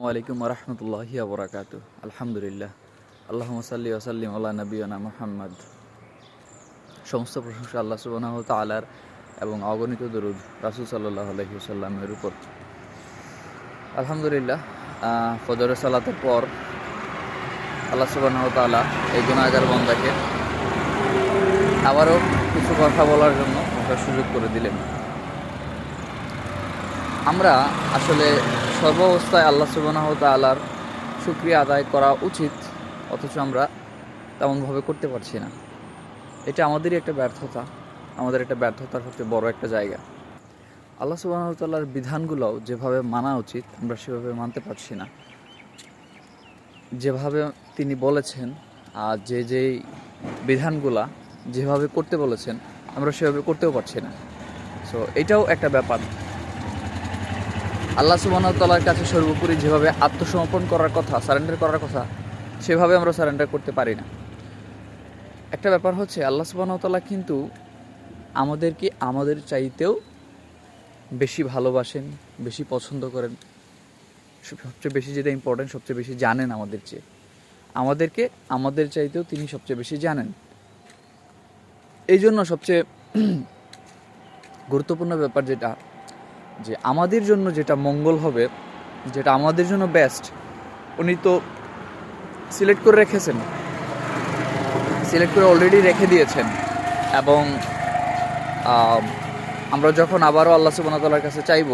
ওয়ালাইকুম রহমতুল্লাহি আবরাকাত আলহামদুলিল্লাহ। আল্লাহ সাল্লি ওসাল্লিম আল্লাহ নবীনা মোহাম্মদ। সমস্ত প্রশংসা আল্লাহ সুবাহ তালার এবং অগণিত দরুদ রাসুল সাল্লাহ আলহিসাল্লামের উপর। আলহামদুলিল্লাহ ফজর সালাতের পর আল্লাহ সুবাহ তালা এই গুণাগার বন্দাকে আবারও কিছু কথা বলার জন্য সুযোগ করে দিলেন। আমরা আসলে সর্বাবস্থায় আল্লাহ সুবাহ তালার শুক্রিয়া আদায় করা উচিত, অথচ আমরা তেমনভাবে করতে পারছি না। এটা আমাদেরই একটা ব্যর্থতা, আমাদের একটা ব্যর্থতার সবচেয়ে বড় একটা জায়গা। আল্লাহ সুবাহ তাল্লার বিধানগুলোও যেভাবে মানা উচিত, আমরা সেভাবে মানতে পারছি না। যেভাবে তিনি বলেছেন, আর যে যেই বিধানগুলা যেভাবে করতে বলেছেন, আমরা সেভাবে করতেও পারছি না। সো এটাও একটা ব্যাপার। আল্লাহ সুবাহতাল্লার কাছে সর্বোপরি যেভাবে আত্মসমর্পণ করার কথা সারেন্ডার করার কথা, সেভাবে আমরা সারেন্ডার করতে পারি না। একটা ব্যাপার হচ্ছে, আল্লাহ সুবাহতাল্লাহ কিন্তু আমাদেরকে আমাদের চাইতেও বেশি ভালোবাসেন, বেশি পছন্দ করেন, সবচেয়ে বেশি যেটা ইম্পর্টেন্ট সবচেয়ে বেশি জানেন আমাদের চেয়ে। আমাদেরকে আমাদের চাইতেও তিনি সবচেয়ে বেশি জানেন। এই জন্য সবচেয়ে গুরুত্বপূর্ণ ব্যাপার যেটা যে আমাদের জন্য যেটা মঙ্গল হবে, যেটা আমাদের জন্য বেস্ট উনি তো সিলেক্ট করে রেখেছেন। সিলেক্ট করে অলরেডি রেখে দিয়েছেন। এবং আমরা যখন আবারও আল্লাহ সুবাহতাল্লার কাছে চাইব,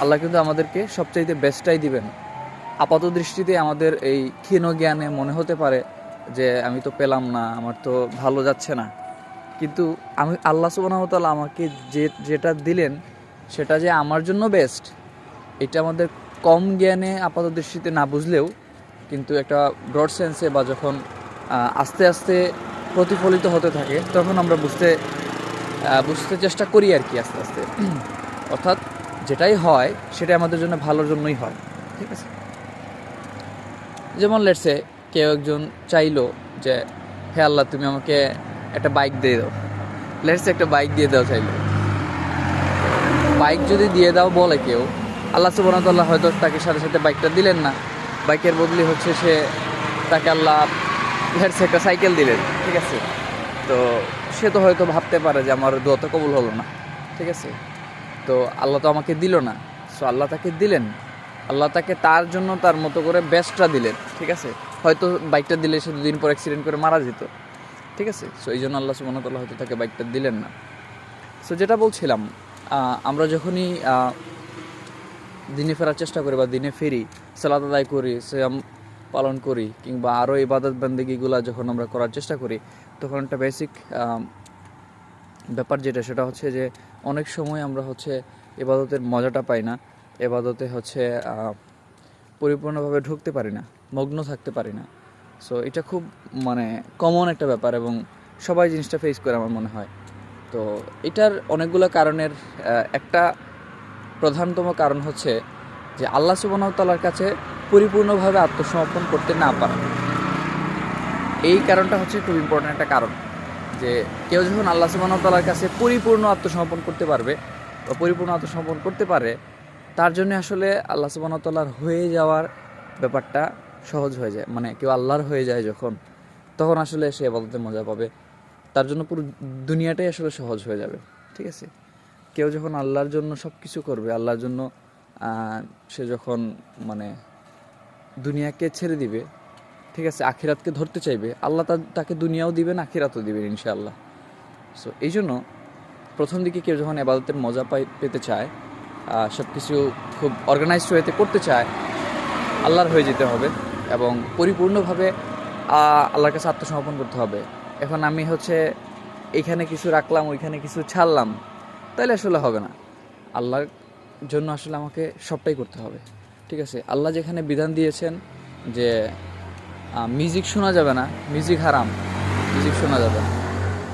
আল্লাহ কিন্তু আমাদেরকে সবচাইতে বেস্টটাই দিবেন। আপাত দৃষ্টিতে আমাদের এই ক্ষীণ জ্ঞানে মনে হতে পারে যে আমি তো পেলাম না, আমার তো ভালো যাচ্ছে না। কিন্তু আমি, আল্লাহ সুবাহতাল্লাহ আমাকে যে, যেটা দিলেন সেটা যে আমার জন্য বেস্ট এটা আমাদের কম জ্ঞানে আপাত দৃষ্টিতে না বুঝলেও কিন্তু একটা ব্রড সেন্সে বা যখন আস্তে আস্তে প্রতিফলিত হতে থাকে, তখন আমরা বুঝতে বুঝতে চেষ্টা করি আর কি আস্তে আস্তে। অর্থাৎ যেটাই হয় সেটা আমাদের জন্য ভালোর জন্যই হয়, ঠিক আছে? যেমন লেটসে কেউ একজন চাইলো যে, হে আল্লাহ, তুমি আমাকে একটা বাইক দিয়ে দাও। লেটসে একটা বাইক দিয়ে দাও চাইলো। বাইক যদি দিয়ে দাও বলে কেউ, আল্লাহ সুবাহতাল্লাহ হয়তো তাকে সাথে সাথে বাইকটা দিলেন না। বাইকের বদলি হচ্ছে সে তাকে আল্লাহ লেটসে একটা সাইকেল দিলেন, ঠিক আছে? তো সে তো হয়তো ভাবতে পারে যে আমার দোয়া তো কবুল হলো না, ঠিক আছে? তো আল্লাহ তো আমাকে দিল না। সো আল্লাহ তাকে দিলেন। আল্লাহ তাকে তার জন্য তার মতো করে বেস্টটা দিলেন, ঠিক আছে? হয়তো বাইকটা দিলে সে দুদিন পর অ্যাক্সিডেন্ট করে মারা যেত, ঠিক আছে? সো এই জন্য আল্লাহ সুবাহতাল্লাহ হয়তো তাকে বাইকটা দিলেন না। সো যেটা বলছিলাম আমরা যখনই দিনে ফেরার চেষ্টা করি বা দিনে ফেরি সালাদ আদায় করি শ্যাম পালন করি, কিংবা আরও ইবাদত বান্দিগিগুলা যখন আমরা করার চেষ্টা করি, তখন একটা বেসিক ব্যাপার যেটা, সেটা হচ্ছে যে অনেক সময় আমরা হচ্ছে এবাদতের মজাটা পাই না। এবাদতে হচ্ছে পরিপূর্ণভাবে ঢুকতে পারি না, মগ্ন থাকতে পারি না। সো এটা খুব মানে কমন একটা ব্যাপার এবং সবাই জিনিসটা ফেস করে আমার মনে হয়। তো এটার অনেকগুলো কারণের একটা প্রধানতম কারণ হচ্ছে যে আল্লাহ সুবাহতাল্লার কাছে পরিপূর্ণভাবে আত্মসমর্পণ করতে না পারা। এই কারণটা হচ্ছে খুব ইম্পর্ট্যান্ট একটা কারণ যে কেউ যখন আল্লাহ সুবাহতাল্লার কাছে পরিপূর্ণ আত্মসমর্পণ করতে পারবে বা পরিপূর্ণ আত্মসমর্পণ করতে পারে, তার জন্য আসলে আল্লাহ সুবাহতাল্লার হয়ে যাওয়ার ব্যাপারটা সহজ হয়ে যায়। মানে কেউ আল্লাহর হয়ে যায় যখন, তখন আসলে সে আবাদতে মজা পাবে। তার জন্য পুরো দুনিয়াটাই আসলে সহজ হয়ে যাবে, ঠিক আছে? কেউ যখন আল্লাহর জন্য সব কিছু করবে, আল্লাহর জন্য সে যখন মানে দুনিয়াকে ছেড়ে দিবে, ঠিক আছে, আখিরাতকে ধরতে চাইবে, আল্লাহ তাকে দুনিয়াও দিবেন, আখিরাতও দিবেন, ইনশাআল্লাহ। সো এই জন্য প্রথম দিকে কেউ যখন আবাদতের মজা পাই, পেতে চায় সব কিছু খুব অর্গানাইজড ওয়েতে করতে চায়, আল্লাহর হয়ে যেতে হবে এবং পরিপূর্ণভাবে আল্লাহর কাছে আত্মসমর্পণ করতে হবে। এখন আমি হচ্ছে এখানে কিছু রাখলাম, ওইখানে কিছু ছাড়লাম তাহলে আসলে হবে না। আল্লাহর জন্য আসলে আমাকে সবটাই করতে হবে, ঠিক আছে? আল্লাহ যেখানে বিধান দিয়েছেন যে মিউজিক শোনা যাবে না মিউজিক হারাম মিউজিক শোনা যাবে না,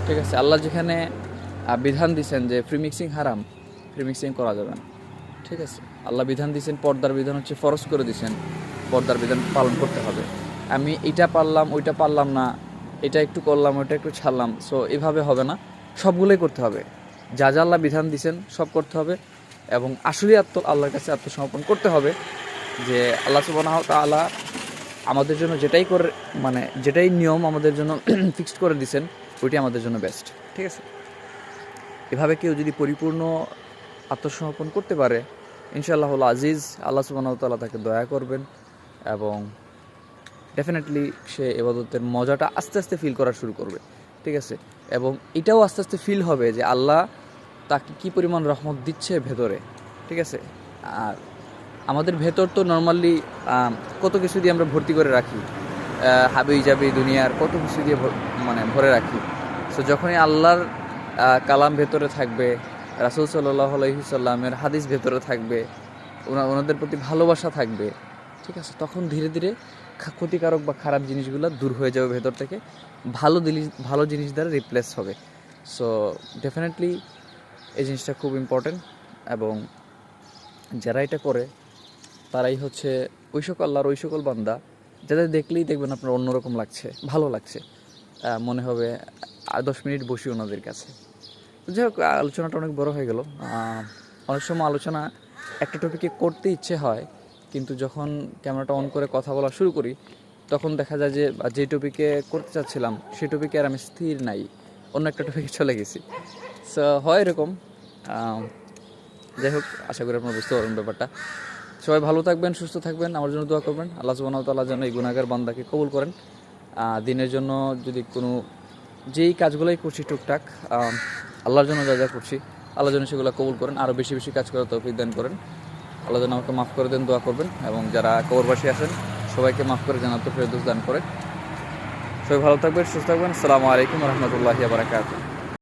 ঠিক আছে? আল্লাহ যেখানে বিধান দিয়েছেন যে ফ্রি মিক্সিং হারাম ফ্রি মিক্সিং করা যাবে না, ঠিক আছে? আল্লাহ বিধান দিয়েছেন, পর্দার বিধান হচ্ছে ফরজ করে দিয়েছেন, পর্দার বিধান পালন করতে হবে। আমি এটা পারলাম, ওইটা পারলাম না এটা একটু করলাম ওইটা একটু ছাড়লাম সো এভাবে হবে না। সবগুলোই করতে হবে। যা যা আল্লাহ বিধান দিয়েছেন সব করতে হবে এবং আসলেই আত্ম, আল্লাহর কাছে আত্মসমর্পণ করতে হবে যে আল্লাহ সুবাহ তাআলা আমাদের জন্য যেটাই করে মানে যেটাই নিয়ম আমাদের জন্য ফিক্সড করে দিছেন, ওইটাই আমাদের জন্য বেস্ট ঠিক আছে? এভাবে কেউ যদি পরিপূর্ণ আত্মসমর্পণ করতে পারে ইনশাআল্লাহ আজিজ, আল্লাহ সুবাহ তাআলা তাকে দয়া করবেন এবং ডেফিনেটলি সে এবাদতের মজাটা আস্তে আস্তে ফিল করা শুরু করবে, ঠিক আছে? এবং এটাও আস্তে আস্তে ফিল হবে যে আল্লাহ তাকে কি পরিমাণ রহমত দিচ্ছে ভেতরে, ঠিক আছে? আর আমাদের ভেতর তো নর্মালি কত কিছু দিয়ে আমরা ভর্তি করে রাখি। হাবি জাবি দুনিয়ার কত কিছু দিয়ে মানে ভরে রাখি। সো যখনই আল্লাহর কালাম ভেতরে থাকবে, রাসুল সাল্লাহ আলহিসাল্লামের হাদিস ভেতরে থাকবে, ওনা- ওনাদের প্রতি ভালোবাসা থাকবে, ঠিক আছে? তখন ধীরে ধীরে ক্ষতিকারক বা খারাপ জিনিসগুলো দূর হয়ে যাবে ভেতর থেকে। ভালো জিনিস ভালো জিনিস দ্বারা রিপ্লেস হবে। সো ডেফিনেটলি এই জিনিসটা খুব ইম্পর্টেন্ট এবং যারা এটা করে, তারাই হচ্ছে ওই সকল আল্লাহর ওই সকল বান্দা। যাদের দেখলেই দেখবেন আপনার অন্যরকম লাগছে, ভালো লাগছে। মনে হবে দশ মিনিট বসি ওনাদের কাছে। যাই হোক, আলোচনাটা অনেক বড় হয়ে গেল। অনেক সময় আলোচনা একটা টপিকে করতে ইচ্ছে হয় কিন্তু যখন ক্যামেরাটা অন করে কথা বলা শুরু করি, তখন দেখা যায় যে যে টপিকে করতে চাচ্ছিলাম সেই টপিকে আর আমি স্থির নাই। অন্য একটা টপিকে চলে গেছি। সো হয় এরকম। যাই হোক, আশা করি আপনারা বুঝতে পারবেন ব্যাপারটা। সবাই ভালো থাকবেন, সুস্থ থাকবেন, আমার জন্য দোয়া করবেন। আল্লাহ সুবাহ তাল্লাহ যেন এই গুণাগার বান্দাকে কবুল করেন। দিনের জন্য যদি কোনো, যেই কাজগুলোই করছি টুকটাক আল্লাহর জন্য যা যা করছি, আল্লাহ যেন সেগুলো কবুল করেন আরও বেশি বেশি কাজ করার তৌফিক দান করেন। আল্লাহ যেন আমাকে মাফ করে দেন, দোয়া করবেন এবং যারা কবরবাসী আছেন, সবাইকে মাফ করে জানাতে ফেরদোস দান করে। সবাই ভালো থাকবেন, সুস্থ থাকবেন। আসসালামু আলাইকুম রহমতুল্লাহ বারাকাতুহ।